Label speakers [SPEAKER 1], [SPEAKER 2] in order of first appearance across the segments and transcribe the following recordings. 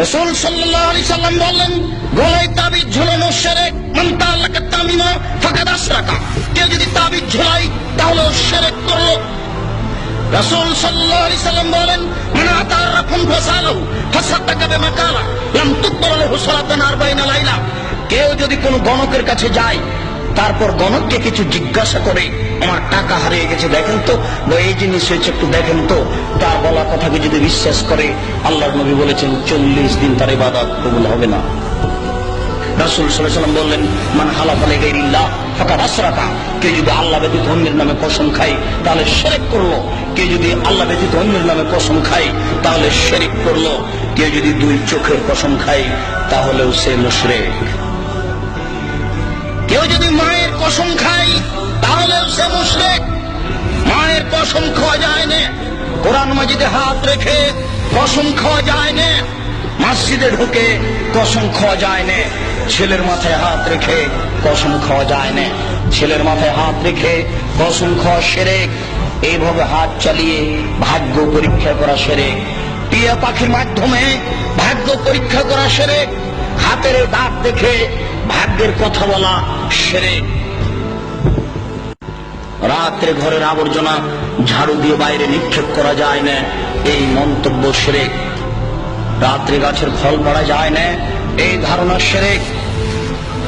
[SPEAKER 1] রসুল সাল্লাম বললেন, গলায় তাবিজ ঝুলানো তামিমা, ফাকাদ আশরাকা কেউ যদি তাবিজ ঝুলাই তাহলে রাসূল সাল্লাল্লাহু সাল্লাম বলেন, মান আতা রাফুন ফাসালু ফাসাদ্দাকা বিমা কালা লাম তুকবার লাহু সালাতান আরবাইনা লাইলা। কেউ যদি কোনো গণকের কাছে যায়, তারপর গণককে কিছু জিজ্ঞাসা করে আমার টাকা হারিয়ে গেছে, দেখেন তো। বা এই জিনিস হয়েছে, একটু দেখেন তো। তার বলা কথাকে যদি বিশ্বাস করে, আল্লাহর নবী বলেছেন, চল্লিশ দিন তার ইবাদত কবুল হবে না। রাসুল সাল্লাম বললেন, মান যদি আল্লাহ ব্যতীত অন্যের নামে কসম খায়, তাহলে শেরেক করল। কে যদি আল্লাহ ব্যতীত অন্যের নামে খায়, তাহলে করল। যদি দুই চোখের কসম খায়, তাহলেও সে মুশরিক। কেউ যদি মায়ের কসম খায় তাহলেও সে মুশরিক। মায়ের কসম খাওয়া যায় না। কোরআন মাজিদে হাত রেখে কসম খাওয়া যায় না। মসজিদে ঢুকে খাওয়া যায় না। ছেলের মাথায় হাত রেখে খাওয়া যায় না। ছেলের মাথায় হাত রেখে কসম খাওয়া সেরেক এইভাবে হাত চালিয়ে ভাগ্য পরীক্ষা করা সেরেক টিয়া পাখির মাধ্যমে ভাগ্য পরীক্ষা করা সেরেক হাতের দাঁত দেখে ভাগ্যের কথা বলা সেরেক রাত্রে ঘরের আবর্জনা ঝাড়ু দিয়ে বাইরে নিক্ষেপ করা যায় না। এই মন্তব্য সেরেক। রাত্রে গাছের ফল পড়া যায় না। এই ধারণা সেরেক।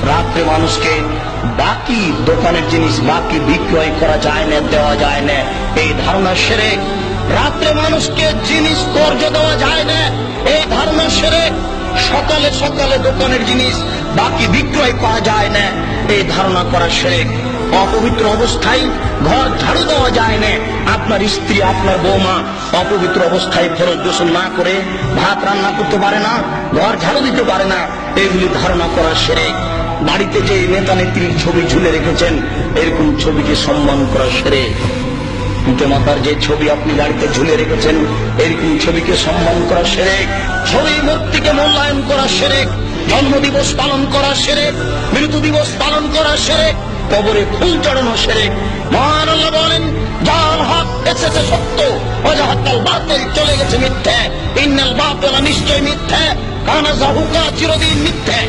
[SPEAKER 1] রাত্রে মানুষকে বাকি দোকানের জিনিস, বাকি বিক্রয় করা যায় না, দেওয়া যায় না। এই ধারণা সেরেক। রাত্রে মানুষকে জিনিস কর্জ দেওয়া যায় না। এই ধারণা সেরেক। সকালে সকালে দোকানের জিনিস, বাকি বিক্রয় করা যায় না। এই ধারণা করা সেরেক। অপবিত্র অবস্থায় ঘর ঝাড়ু দেওয়া যায় না। আপনার স্ত্রী, আপনার বৌমা অপবিত্র অবস্থায় ফেরত গোসল না করে ভাত রান্না করতে পারে না, ঘর ঝাড়ু দিতে পারে না। এগুলি ধারণা করা সেরেক বাড়িতে যে নেতা নেত্রীর ছবি ঝুলে রেখেছেন এরকম ছবিকে সম্মান করা সেরে। পিতামাতার যে ছবি আপনি বাড়িতে ঝুলে রেখেছেন এরকম ছবিকে সম্মান করা সেরে? ছবি মূর্তিকে মূল্যায়ন করা সেরে। জন্ম দিবস পালন করা সেরে, মৃত্যু দিবস পালন করা সেরে, কবরে ফুল চড়ানো সেরে। মহান আল্লাহ বলেন যার হাত এসেছে সত্য অজাহাতাল বাতিল, চলে গেছে মিথ্যে। ইন্নাল বাতিল নিশ্চয় মিথ্যে, কানা জাহুকা চিরদিন মিথ্যে।